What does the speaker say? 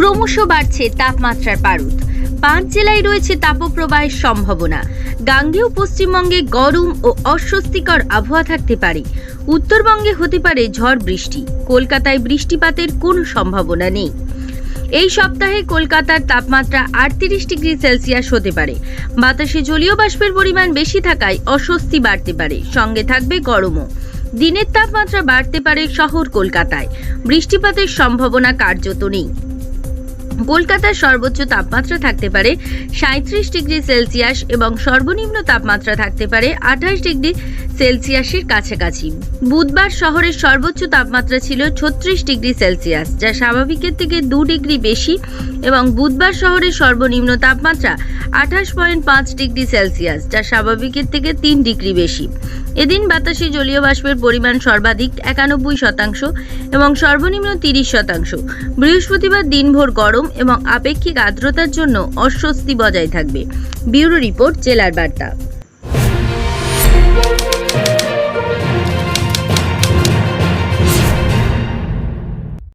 ক্রমশ বাড়ছে তাপমাত্রার পারদ। পাঁচ জেলায় রয়েছে তাপপ্রবাহের সম্ভাবনা। গাঙ্গেয় পশ্চিমবঙ্গে গরম ও অস্বস্তিকর আবহাওয়া থাকতে পারে। উত্তরবঙ্গে হতে পারে ঝড় বৃষ্টি। কলকাতায় বৃষ্টিপাতের কোনো সম্ভাবনা নেই। এই সপ্তাহে কলকাতার তাপমাত্রা আটত্রিশ ডিগ্রি সেলসিয়াস হতে পারে। বাতাসে জলীয় বাষ্পের পরিমাণ বেশি থাকায় অস্বস্তি বাড়তে পারে। সঙ্গে থাকবে গরমও। দিনের তাপমাত্রা বাড়তে পারে শহর কলকাতায়। বৃষ্টিপাতের সম্ভাবনা কার্যত নেই। কলকাতার সর্বোচ্চ তাপমাত্রা থাকতে পারে সাঁত্রিশ ডিগ্রি সেলসিয়াস এবং সর্বনিম্ন তাপমাত্রা থাকতে পারে আঠাশ ডিগ্রি সেলসিয়াসের কাছাকাছি। বুধবার শহরের সর্বোচ্চ তাপমাত্রা ছিল ছত্রিশ ডিগ্রি সেলসিয়াস, যা স্বাভাবিকের থেকে দু ডিগ্রি বেশি এবং বুধবার শহরের সর্বনিম্ন তাপমাত্রা আঠাশ পয়েন্ট পাঁচ ডিগ্রি সেলসিয়াস, যা স্বাভাবিকের থেকে তিন ডিগ্রি বেশি। এদিন বাতাসে জলীয় বাষ্পের পরিমাণ সর্বাধিক একানব্বই শতাংশ এবং সর্বনিম্ন তিরিশ শতাংশ। বৃহস্পতিবার দিনভর গরম এবং আপেক্ষিক আর্দ্রতার জন্য অস্বস্তি বজায় থাকবে। ব্যুরো রিপোর্ট জেলার বার্তা।